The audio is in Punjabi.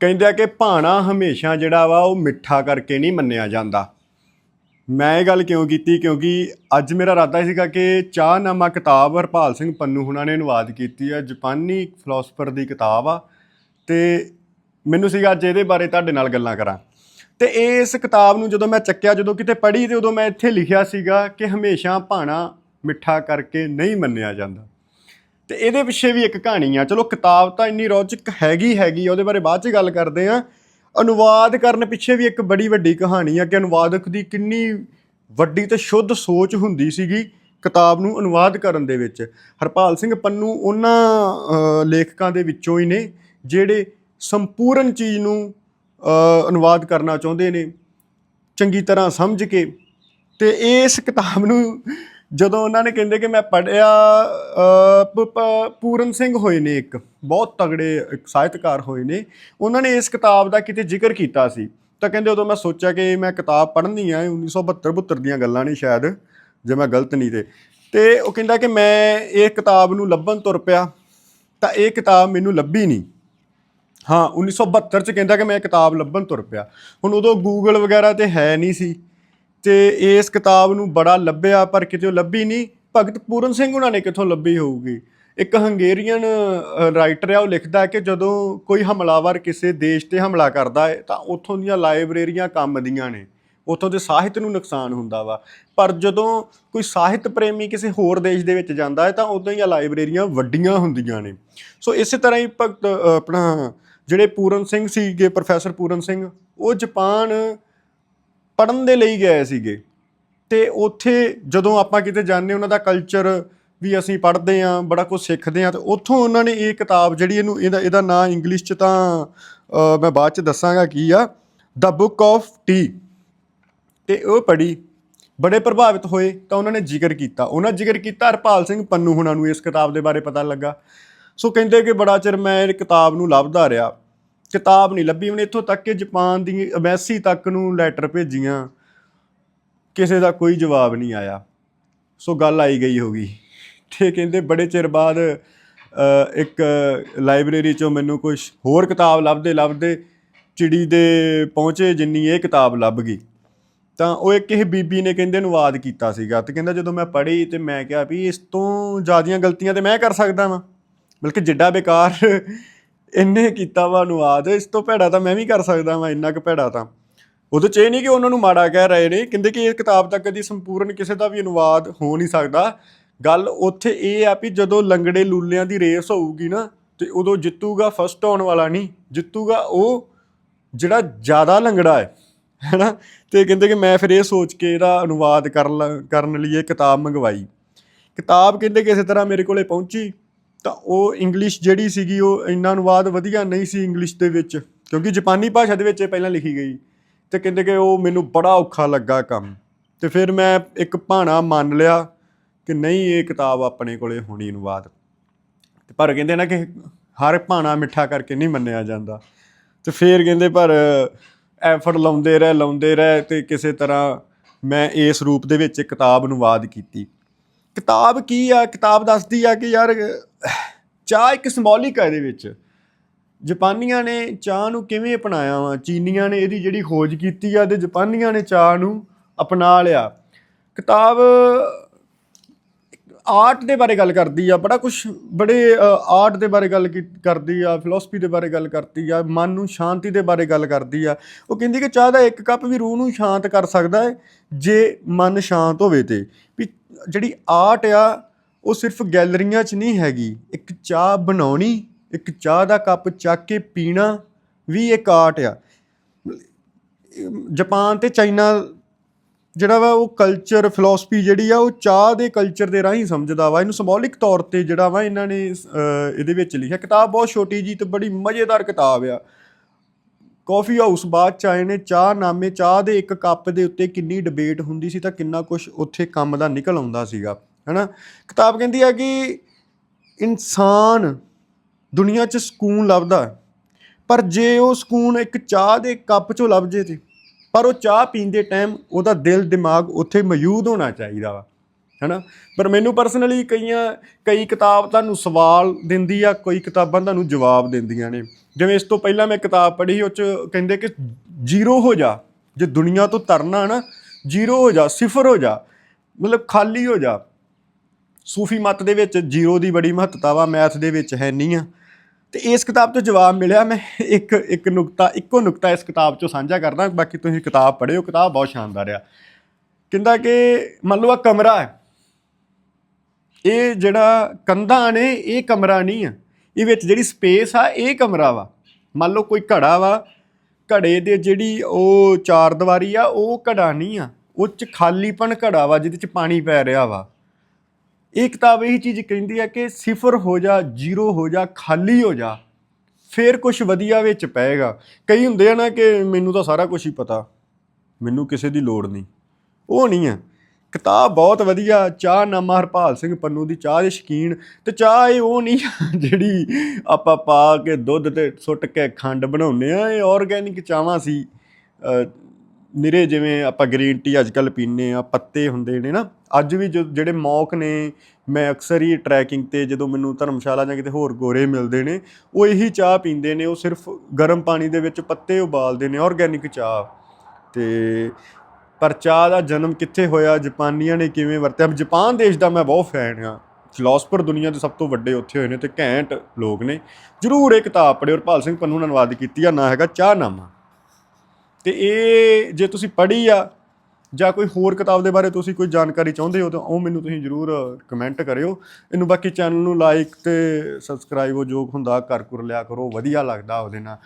ਕਹਿੰਦੇ ਆ ਕਿ ਭਾਣਾ ਹਮੇਸ਼ਾ ਜਿਹੜਾ ਵਾ ਉਹ ਮਿੱਠਾ ਕਰਕੇ ਨਹੀਂ ਮੰਨਿਆ ਜਾਂਦਾ। ਮੈਂ ਇਹ ਗੱਲ ਕਿਉਂ ਕੀਤੀ? ਕਿਉਂਕਿ ਅੱਜ ਮੇਰਾ ਇਰਾਦਾ ਸੀਗਾ ਕਿ ਚਾਹਨਾਮਾ ਕਿਤਾਬ ਹਰਪਾਲ ਸਿੰਘ ਪੰਨੂ ਹੁਣਾਂ ਨੇ ਅਨੁਵਾਦ ਕੀਤੀ ਹੈ ਜਾਪਾਨੀ ਫਿਲਾਸਫਰ ਦੀ ਕਿਤਾਬ ਆ। ਤੇ ਮੈਨੂੰ ਸੀਗਾ ਅੱਜ ਇਹਦੇ ਬਾਰੇ ਤੁਹਾਡੇ ਨਾਲ ਗੱਲਾਂ ਕਰਾਂ। ਤੇ ਇਸ ਕਿਤਾਬ ਨੂੰ ਜਦੋਂ ਮੈਂ ਚੱਕਿਆ, ਜਦੋਂ ਕਿਤੇ ਪੜ੍ਹੀ ਤੇ ਉਦੋਂ ਮੈਂ ਇੱਥੇ ਲਿਖਿਆ ਸੀਗਾ ਕਿ ਹਮੇਸ਼ਾ ਭਾਣਾ ਮਿੱਠਾ ਕਰਕੇ ਨਹੀਂ ਮੰਨਿਆ ਜਾਂਦਾ। ਤੇ ਇਹਦੇ ਪਿੱਛੇ ਵੀ ਇੱਕ ਕਹਾਣੀ ਆ। ਚਲੋ ਕਿਤਾਬ ਤਾਂ ਇੰਨੀ ਰੌਚਕ ਹੈਗੀ ਹੈਗੀ ਆ, ਉਹਦੇ ਬਾਰੇ ਬਾਅਦ ਚ ਗੱਲ ਕਰਦੇ ਆ। ਅਨੁਵਾਦ ਕਰਨ ਪਿੱਛੇ ਵੀ ਇੱਕ ਬੜੀ ਵੱਡੀ ਕਹਾਣੀ ਆ ਕਿ ਅਨੁਵਾਦਕ ਦੀ ਕਿੰਨੀ ਵੱਡੀ ਤੇ ਸ਼ੁੱਧ ਸੋਚ ਹੁੰਦੀ ਸੀਗੀ ਕਿਤਾਬ ਨੂੰ ਅਨੁਵਾਦ ਕਰਨ ਦੇ ਵਿੱਚ। ਹਰਪਾਲ ਸਿੰਘ ਪੰਨੂ ਉਹਨਾਂ ਲੇਖਕਾਂ ਦੇ ਵਿੱਚੋਂ ਹੀ ਨੇ ਜਿਹੜੇ ਸੰਪੂਰਨ ਚੀਜ਼ ਨੂੰ ਅਨੁਵਾਦ ਕਰਨਾ ਚਾਹੁੰਦੇ ਨੇ। ਚੰਗੀ ਤਰ੍ਹਾਂ ਸਮਝ ਕੇ। ਤੇ ਇਸ ਕਿਤਾਬ ਨੂੰ ਜਦੋਂ ਉਹਨਾਂ ਨੇ ਕਹਿੰਦੇ ਕਿ ਮੈਂ ਪੜਿਆ ਪੂਰਨ ਸਿੰਘ ਹੋਏ ਨੇ ਇੱਕ, ਬਹੁਤ ਤਗੜੇ ਸਾਹਿਤਕਾਰ ਹੋਏ ਨੇ, ਉਹਨਾਂ ਨੇ ਇਸ ਕਿਤਾਬ ਦਾ ਕਿਤੇ ਜ਼ਿਕਰ ਕੀਤਾ ਸੀ। ਤਾਂ ਕਹਿੰਦੇ ਉਦੋਂ ਮੈਂ ਸੋਚਿਆ ਕਿ ਮੈਂ ਕਿਤਾਬ ਪੜ੍ਹਨੀ ਆ 1972 72 ਦੀਆਂ ਗੱਲਾਂ ਨੇ ਸ਼ਾਇਦ, ਜੇ ਮੈਂ ਗਲਤ ਨਹੀਂ ਤੇ। ਤੇ ਉਹ ਕਹਿੰਦਾ ਕਿ ਮੈਂ ਇਹ ਕਿਤਾਬ ਨੂੰ ਲੱਭਣ ਤੁਰ ਪਿਆ, ਤਾਂ ਇਹ ਕਿਤਾਬ ਮੈਨੂੰ ਲੱਭੀ ਨਹੀਂ। ਹਾਂ 1972 ਚ ਕਹਿੰਦਾ ਕਿ ਮੈਂ ਇਹ ਕਿਤਾਬ ਲੱਭਣ ਤੁਰ ਪਿਆ। ਹੁਣ ਉਦੋਂ ਗੂਗਲ ਵਗੈਰਾ ਤੇ ਹੈ ਨਹੀਂ ਸੀ। ਤੇ ਇਸ ਕਿਤਾਬ ਨੂੰ ਬੜਾ ਲੱਭਿਆ, ਪਰ ਕਿਤੇ ਉਹ ਲੱਭੀ ਨਹੀਂ। ਭਗਤ ਪੂਰਨ ਸਿੰਘ ਉਹਨਾਂ ਨੇ ਕਿੱਥੋਂ ਲੱਭੀ ਹੋਊਗੀ? ਇੱਕ ਹੰਗੇਰੀਅਨ ਰਾਈਟਰ ਆ, ਉਹ ਲਿਖਦਾ ਕਿ ਜਦੋਂ ਕੋਈ ਹਮਲਾਵਰ ਕਿਸੇ ਦੇਸ਼ ਤੇ ਹਮਲਾ ਕਰਦਾ ਹੈ, ਤਾਂ ਉੱਥੋਂ ਦੀਆਂ ਲਾਇਬ੍ਰੇਰੀਆਂ ਕੰਮ ਦੀਆਂ ਨੇ। ਉੱਥੋਂ ਦੇ ਸਾਹਿਤ ਨੂੰ ਨੁਕਸਾਨ ਹੁੰਦਾ ਵਾ। ਪਰ ਜਦੋਂ ਕੋਈ ਸਾਹਿਤ ਪ੍ਰੇਮੀ ਕਿਸੇ ਹੋਰ ਦੇਸ਼ ਦੇ ਵਿੱਚ ਜਾਂਦਾ ਹੈ, ਤਾਂ ਉਦੋਂ ਦੀਆਂ ਲਾਇਬ੍ਰੇਰੀਆਂ ਵੱਡੀਆਂ ਹੁੰਦੀਆਂ ਨੇ। ਸੋ ਇਸੇ ਤਰ੍ਹਾਂ ਹੀ ਭਗਤ ਆਪਣਾ ਜਿਹੜੇ ਪੂਰਨ ਸਿੰਘ ਸੀਗੇ, ਪ੍ਰੋਫੈਸਰ ਪੂਰਨ ਸਿੰਘ, ਉਹ ਜਾਪਾਨ ਪੜਨ ਦੇ ਲਈ ਗਏ ਸੀਗੇ। ਤੇ ਉੱਥੇ ਜਦੋਂ ਆਪਾਂ ਕਿਤੇ ਜਾਂਦੇ ਉਹਨਾਂ ਦਾ ਕਲਚਰ ਵੀ ਅਸੀਂ ਪੜ੍ਹਦੇ ਆਂ ਬੜਾ ਕੁਝ ਸਿੱਖਦੇ ਆਂ ਤੇ ਉੱਥੋਂ ਉਹਨਾਂ ਨੇ ਇਹ ਕਿਤਾਬ ਜਿਹੜੀ ਇਹਨੂੰ ਇਹਦਾ ਇਹਦਾ ਨਾਂ ਇੰਗਲਿਸ਼ ਚ ਤਾਂ ਮੈਂ ਬਾਅਦ ਚ ਦੱਸਾਂਗਾ ਕੀ ਆ। ਦਾ ਬੁੱਕ ਆਫ ਟੀ ਤੇ ਉਹ ਪੜ੍ਹੀ, ਬੜੇ ਪ੍ਰਭਾਵਿਤ ਹੋਏ ਤਾਂ ਉਹਨਾਂ ਨੇ ਜ਼ਿਕਰ ਕੀਤਾ। ਉਹਨਾਂ ਜ਼ਿਕਰ ਕੀਤਾ, ਹਰਪਾਲ ਸਿੰਘ ਪੰਨੂ ਹੁਣਾਂ ਨੂੰ ਇਸ ਕਿਤਾਬ ਦੇ ਬਾਰੇ ਪਤਾ ਲੱਗਾ। ਸੋ ਕਹਿੰਦੇ ਕਿ ਬੜਾ ਚਿਰ ਮੈਂ ਇਹ ਕਿਤਾਬ ਨੂੰ ਲੱਭਦਾ ਰਿਹਾ। ਕਿਤਾਬ ਨਹੀਂ ਲੱਭੀ। ਉਹਨੇ ਇੱਥੋਂ ਤੱਕ ਕਿ ਜਾਪਾਨ ਦੀ ਐਮਬੈਸੀ ਤੱਕ ਨੂੰ ਲੈਟਰ ਭੇਜੀਆਂ। ਕਿਸੇ ਦਾ ਕੋਈ ਜਵਾਬ ਨਹੀਂ ਆਇਆ। ਸੋ ਗੱਲ ਆਈ ਗਈ ਹੋਗੀ ਤੇ ਕਹਿੰਦੇ ਬੜੇ ਚਿਰ ਬਾਅਦ ਇੱਕ ਲਾਇਬ੍ਰੇਰੀ ਚੋਂ ਮੈਨੂੰ ਕੁਝ ਹੋਰ ਕਿਤਾਬ ਲੱਭਦੇ ਲੱਭਦੇ ਚਿੜੀ ਦੇ ਪਹੁੰਚੇ ਜਿੰਨੀ ਇਹ ਕਿਤਾਬ ਲੱਭ ਗਈ। ਤਾਂ ਉਹ ਇੱਕ ਇਹ ਬੀਬੀ ਨੇ ਕਹਿੰਦੇ ਅਨੁਵਾਦ ਕੀਤਾ ਸੀਗਾ ਤੇ ਕਹਿੰਦਾ ਜਦੋਂ ਮੈਂ ਪੜ੍ਹੀ ਤੇ ਮੈਂ ਕਿਹਾ ਵੀ ਇਸ ਤੋਂ ਜ਼ਿਆਦੀਆਂ ਗਲਤੀਆਂ ਤੇ ਮੈਂ ਕਰ ਸਕਦਾ ਵਾਂ। ਬਲਕਿ ਜਿੱਡਾ ਬੇਕਾਰ ਇਹਨੇ ਕੀਤਾ ਵਾ ਅਨੁਵਾਦ, ਇਸ ਤੋਂ ਭੈੜਾ ਤਾਂ ਮੈਂ ਵੀ ਕਰ ਸਕਦਾ ਵਾਂ, ਇੰਨਾ ਕੁ ਭੈੜਾ ਤਾਂ। ਉਹਦੇ ਚ ਇਹ ਨਹੀਂ ਕਿ ਉਹਨਾਂ ਨੂੰ ਮਾੜਾ ਕਹਿ ਰਹੇ ਨੇ, ਕਹਿੰਦੇ ਕਿ ਇਹ ਕਿਤਾਬ ਤੱਕ ਦੀ ਸੰਪੂਰਨ ਕਿਸੇ ਦਾ ਵੀ ਅਨੁਵਾਦ ਹੋ ਨਹੀਂ ਸਕਦਾ। ਗੱਲ ਉੱਥੇ ਇਹ ਆ ਵੀ ਜਦੋਂ ਲੰਗੜੇ ਲੂਲਿਆਂ ਦੀ ਰੇਸ ਹੋਊਗੀ ਨਾ, ਤੇ ਉਦੋਂ ਜਿੱਤੂਗਾ ਫਸਟ ਆਉਣ ਵਾਲਾ ਨਹੀਂ, ਜਿੱਤੂਗਾ ਉਹ ਜਿਹੜਾ ਜ਼ਿਆਦਾ ਲੰਗੜਾ ਹੈ, ਹੈਨਾ? ਤੇ ਕਹਿੰਦੇ ਕਿ ਮੈਂ ਫਿਰ ਇਹ ਸੋਚ ਕੇ ਇਹਦਾ ਅਨੁਵਾਦ ਕਰਨ ਲ- ਕਰਨ ਲਈ ਇਹ ਕਿਤਾਬ ਮੰਗਵਾਈ। ਕਿਤਾਬ ਕਹਿੰਦੇ ਕਿਸੇ ਤਰ੍ਹਾਂ ਮੇਰੇ ਕੋਲੇ ਪਹੁੰਚੀ। ਤਾਂ ਉਹ ਇੰਗਲਿਸ਼ ਜਿਹੜੀ ਸੀਗੀ ਉਹ ਇੰਨਾ ਅਨੁਵਾਦ ਵਧੀਆ ਨਹੀਂ ਸੀ ਇੰਗਲਿਸ਼ ਦੇ ਵਿੱਚ, ਕਿਉਂਕਿ ਜਾਪਾਨੀ ਭਾਸ਼ਾ ਦੇ ਵਿੱਚ ਇਹ ਪਹਿਲਾਂ ਲਿਖੀ ਗਈ ਤੇ ਕਹਿੰਦੇ ਕਿ ਉਹ ਮੈਨੂੰ ਬੜਾ ਔਖਾ ਲੱਗਾ ਕੰਮ। ਤੇ ਫਿਰ ਮੈਂ ਇੱਕ ਭਾਣਾ ਮੰਨ ਲਿਆ ਕਿ ਨਹੀਂ, ਇਹ ਕਿਤਾਬ ਆਪਣੇ ਕੋਲੇ ਹੋਣੀ ਅਨੁਵਾਦ। ਤੇ ਪਰ ਕਹਿੰਦੇ ਨਾ ਕਿ ਹਰ ਭਾਣਾ ਮਿੱਠਾ ਕਰਕੇ ਨਹੀਂ ਮੰਨਿਆ ਜਾਂਦਾ। ਤੇ ਫਿਰ ਕਹਿੰਦੇ ਪਰ ਐਫਰਟ ਲਾਉਂਦੇ ਰਹੇ ਲਾਉਂਦੇ ਰਹੇ ਤੇ ਕਿਸੇ ਤਰ੍ਹਾਂ ਮੈਂ ਇਸ ਰੂਪ ਦੇ ਵਿੱਚ ਕਿਤਾਬ ਅਨੁਵਾਦ ਕੀਤੀ। ਕਿਤਾਬ ਕੀ ਆ? ਕਿਤਾਬ ਦੱਸਦੀ ਆ ਕਿ ਯਾਰ ਚਾਹ ਇੱਕ ਸਿੰਬੋਲਿਕ ਆ ਇਹਦੇ ਵਿੱਚ। ਜਾਪਾਨੀਆਂ ਨੇ ਚਾਹ ਨੂੰ ਕਿਵੇਂ ਅਪਣਾਇਆ ਵਾ? ਚੀਨੀਆਂ ਨੇ ਇਹਦੀ ਜਿਹੜੀ ਖੋਜ ਕੀਤੀ ਆ ਤੇ ਜਾਪਾਨੀਆਂ ਨੇ ਚਾਹ ਨੂੰ ਅਪਣਾ ਲਿਆ। ਕਿਤਾਬ ਆਰਟ ਦੇ ਬਾਰੇ ਗੱਲ ਕਰਦੀ ਆ, ਬੜਾ ਕੁਝ ਬੜੇ ਆਰਟ ਦੇ ਬਾਰੇ ਗੱਲ ਕੀ- ਕਰਦੀ ਆ ਫਿਲਾਸਫੀ ਦੇ ਬਾਰੇ ਗੱਲ ਕਰਦੀ ਆ, ਮਨ ਨੂੰ ਸ਼ਾਂਤੀ ਦੇ ਬਾਰੇ ਗੱਲ ਕਰਦੀ ਆ। ਉਹ ਕਹਿੰਦੀ ਕਿ ਚਾਹ ਦਾ ਇੱਕ ਕੱਪ ਵੀ ਰੂਹ ਨੂੰ ਸ਼ਾਂਤ ਕਰ ਸਕਦਾ ਹੈ, ਜੇ ਮਨ ਸ਼ਾਂਤ ਹੋਵੇ ਤੇ। ਵੀ ਜਿਹੜੀ ਆਰਟ ਆ ਉਹ ਸਿਰਫ ਗੈਲਰੀਆਂ 'ਚ ਨਹੀਂ ਹੈਗੀ। ਇੱਕ ਚਾਹ ਬਣਾਉਣੀ, ਇੱਕ ਚਾਹ ਦਾ ਕੱਪ ਚੱਕ ਕੇ ਪੀਣਾ ਵੀ ਇੱਕ ਆਰਟ ਆ। ਜਾਪਾਨ ਤੇ ਚਾਈਨਾ ਜਿਹੜਾ ਵਾ ਉਹ ਕਲਚਰ ਫਿਲਾਸਫੀ ਜਿਹੜੀ ਆ, ਉਹ ਚਾਹ ਦੇ ਕਲਚਰ ਦੇ ਰਾਹੀਂ ਸਮਝਦਾ ਵਾ। ਇਹਨੂੰ ਸਿੰਬੋਲਿਕ ਤੌਰ ਤੇ ਜਿਹੜਾ ਵਾ ਇਹਨਾਂ ਨੇ ਇਹਦੇ ਵਿੱਚ ਲਿਖਿਆ। ਕਿਤਾਬ ਬਹੁਤ ਛੋਟੀ ਜੀ ਤੇ ਬੜੀ ਮਜ਼ੇਦਾਰ ਕਿਤਾਬ ਆ। ਕਾਫੀ ਹਾਊਸ ਬਾਅਦ ਚ ਆਏ ਨੇ ਚਾਹ ਨਾਮੇ ਚਾਹ ਦੇ ਇੱਕ ਕੱਪ ਦੇ ਉੱਤੇ ਕਿੰਨੀ ਡਿਬੇਟ ਹੁੰਦੀ ਸੀ ਤਾਂ ਕਿੰਨਾ ਕੁਝ ਉੱਥੇ ਕੰਮ ਦਾ ਨਿਕਲ ਆਉਂਦਾ ਸੀਗਾ। ਹੈਨਾ? ਕਿਤਾਬ ਕਹਿੰਦੀ ਆ ਕਿ ਇਨਸਾਨ ਦੁਨੀਆ 'ਚ ਸਕੂਨ ਲੱਭਦਾ ਪਰ ਜੇ ਉਹ ਸਕੂਨ ਇੱਕ ਚਾਹ ਦੇ ਕੱਪ 'ਚੋਂ ਲੱਭ ਜੇ ਤੇ, ਪਰ ਉਹ ਚਾਹ ਪੀਂਦੇ ਟਾਈਮ ਉਹਦਾ ਦਿਲ, ਦਿਮਾਗ ਉੱਥੇ ਮੌਜੂਦ ਹੋਣਾ ਚਾਹੀਦਾ ਵਾ, ਹੈਨਾ? ਪਰ ਮੈਨੂੰ ਪਰਸਨਲੀ ਕਈਆਂ, ਕਈ ਕਿਤਾਬ ਤੁਹਾਨੂੰ ਸਵਾਲ ਦਿੰਦੀ ਆ, ਕੋਈ ਕਿਤਾਬਾਂ ਤੁਹਾਨੂੰ ਜਵਾਬ ਦਿੰਦੀਆਂ ਨੇ। ਜਿਵੇਂ ਇਸ ਤੋਂ ਪਹਿਲਾਂ ਮੈਂ ਕਿਤਾਬ ਪੜ੍ਹੀ, ਉਹ ਚ ਕਹਿੰਦੇ ਕਿ ਜ਼ੀਰੋ ਹੋ ਜਾ, ਜੇ ਦੁਨੀਆ ਤੋਂ ਤਰਨਾ ਨਾ, ਜ਼ੀਰੋ ਹੋ ਜਾ, ਸਿਫਰ ਹੋ ਜਾ, ਮਤਲਬ ਖਾਲੀ ਹੋ ਜਾ। ਸੂਫੀ ਮਤ ਦੇ ਵਿੱਚ ਜ਼ੀਰੋ ਦੀ ਬੜੀ ਮਹੱਤਤਾ ਵਾ, ਮੈਥ ਦੇ ਵਿੱਚ ਹੈ ਨਹੀਂ ਆ। ਤੇ ਇਸ ਕਿਤਾਬ ਤੋਂ ਜਵਾਬ ਮਿਲਿਆ, ਮੈਂ ਇੱਕ ਇੱਕ ਨੁਕਤਾ, ਇੱਕੋ ਨੁਕਤਾ ਇਸ ਕਿਤਾਬ ਚੋਂ ਸਾਂਝਾ ਕਰਦਾ। ਬਾਕੀ ਤੁਸੀਂ ਕਿਤਾਬ ਪੜ੍ਹਿਓ ਕਿਤਾਬ ਬਹੁਤ ਸ਼ਾਨਦਾਰ ਆ। ਕਹਿੰਦਾ ਕਿ ਮੰਨ ਲਓ ਆ ਕਮਰਾ ਹੈ। ਇਹ ਜਿਹੜਾ ਕੰਧਾਂ ਨੇ, ਇਹ ਕਮਰਾ ਨਹੀਂ ਆ। ਇਹ ਵਿੱਚ ਜਿਹੜੀ ਸਪੇਸ ਆ, ਇਹ ਕਮਰਾ ਵਾ। ਮੰਨ ਲਓ ਕੋਈ ਘੜਾ ਵਾ, ਘੜੇ ਦੇ ਜਿਹੜੀ ਉਹ ਚਾਰ ਦੀਵਾਰੀ ਆ, ਉਹ ਘੜਾ ਨਹੀਂ ਆ। ਉਹ ਚ ਖਾਲੀਪਨ ਘੜਾ ਵਾ, ਜਿਹਦੇ ਚ ਪਾਣੀ ਪੈ ਰਿਹਾ ਵਾ। ਇਹ ਕਿਤਾਬ ਇਹੀ ਚੀਜ਼ ਕਹਿੰਦੀ ਹੈ ਕਿ ਸਿਫਰ ਹੋ ਜਾ, ਜ਼ੀਰੋ ਹੋ ਜਾ, ਖਾਲੀ ਹੋ ਜਾ, ਫੇਰ ਕੁਝ ਵਧੀਆ ਵਿੱਚ ਪਏਗਾ। ਕਈ ਹੁੰਦੇ ਆ ਨਾ ਕਿ ਮੈਨੂੰ ਤਾਂ ਸਾਰਾ ਕੁਝ ਹੀ ਪਤਾ, ਮੈਨੂੰ ਕਿਸੇ ਦੀ ਲੋੜ ਨਹੀਂ। ਉਹ ਨਹੀਂ ਆ। ਕਿਤਾਬ ਬਹੁਤ ਵਧੀਆ, ਚਾਹ ਨਾਮਾ ਹਰਪਾਲ ਸਿੰਘ ਪੰਨੂ ਦੀ, ਚਾਹ ਦੇ ਸ਼ਕੀਨ। ਤੇ ਚਾਹ ਇਹ ਉਹ ਨਹੀਂ ਆ ਜਿਹੜੀ ਆਪਾਂ ਪਾ ਕੇ ਦੁੱਧ ਤੇ ਸੁੱਟ ਕੇ ਖੰਡ ਬਣਾਉਂਦੇ ਆ, ਇਹ ਆਰਗੈਨਿਕ ਚਾਹਾਂ ਸੀ। ਨਿਰੇ ਜਿਵੇਂ ਆਪਾਂ ਗ੍ਰੀਨ ਟੀ ਅੱਜ ਕੱਲ ਪੀਂਦੇ ਆ ਪੱਤੇ ਹੁੰਦੇ ਨੇ ਨਾ, ਅੱਜ ਵੀ ਜੋ ਜਿਹੜੇ ਮੌਕ ਨੇ, ਮੈਂ ਅਕਸਰ ਹੀ ਟਰੈਕਿੰਗ ਤੇ ਜਦੋਂ ਮੈਨੂੰ ਧਰਮਸ਼ਾਲਾ ਜਾਂ ਕਿਤੇ ਹੋਰ ਗੋਰੇ ਮਿਲਦੇ ਨੇ, ਉਹ ਇਹੀ ਚਾਹ ਪੀਂਦੇ ਨੇ, ਉਹ ਸਿਰਫ ਗਰਮ ਪਾਣੀ ਦੇ ਵਿੱਚ ਪੱਤੇ ਉਬਾਲਦੇ ਨੇ ਆਰਗੈਨਿਕ ਚਾਹ। ਤੇ ਪਰ ਚਾਹ ਦਾ ਜਨਮ ਕਿੱਥੇ ਹੋਇਆ, ਜਾਪਾਨੀਆਂ ਨੇ ਕਿਵੇਂ ਵਰਤਿਆ? ਜਾਪਾਨ ਦੇਸ਼ ਦਾ ਮੈਂ ਬਹੁਤ ਫੈਨ ਹਾਂ। ਫਿਲਾਸਫਰ ਦੁਨੀਆ ਦੇ ਸਭ ਤੋਂ ਵੱਡੇ ਉੱਥੇ ਹੋਏ ਨੇ ਤੇ ਘੈਂਟ ਲੋਕ ਨੇ। ਜਰੂਰ ਇਹ ਕਿਤਾਬ ਪੜ੍ਹਿਓ ਹਰਪਾਲ ਸਿੰਘ ਪੰਨੂ ਨੇ ਅਨੁਵਾਦ ਕੀਤੀ ਆ, ਨਾ ਹੈਗਾ ਚਾਹਨਾਮਾ। ਤੇ ਇਹ ਜੇ ਤੁਸੀਂ ਪੜ੍ਹੀ ਆ ਜਾਂ ਕੋਈ ਹੋਰ ਕਿਤਾਬ ਦੇ ਬਾਰੇ ਤੁਸੀਂ ਕੋਈ ਜਾਣਕਾਰੀ ਚਾਹੁੰਦੇ ਹੋ, ਤਾਂ ਉਹ ਮੈਨੂੰ ਤੁਸੀਂ ਜਰੂਰ ਕਮੈਂਟ ਕਰਿਓ। ਇਹਨੂੰ ਬਾਕੀ ਚੈਨਲ ਨੂੰ ਲਾਈਕ ਤੇ ਸਬਸਕ੍ਰਾਈਬ ਉਹ ਜੋ ਹੁੰਦਾ ਕਰ ਕੁਰ ਲਿਆ ਕਰੋ, ਵਧੀਆ ਲੱਗਦਾ ਉਹਦੇ ਨਾਲ।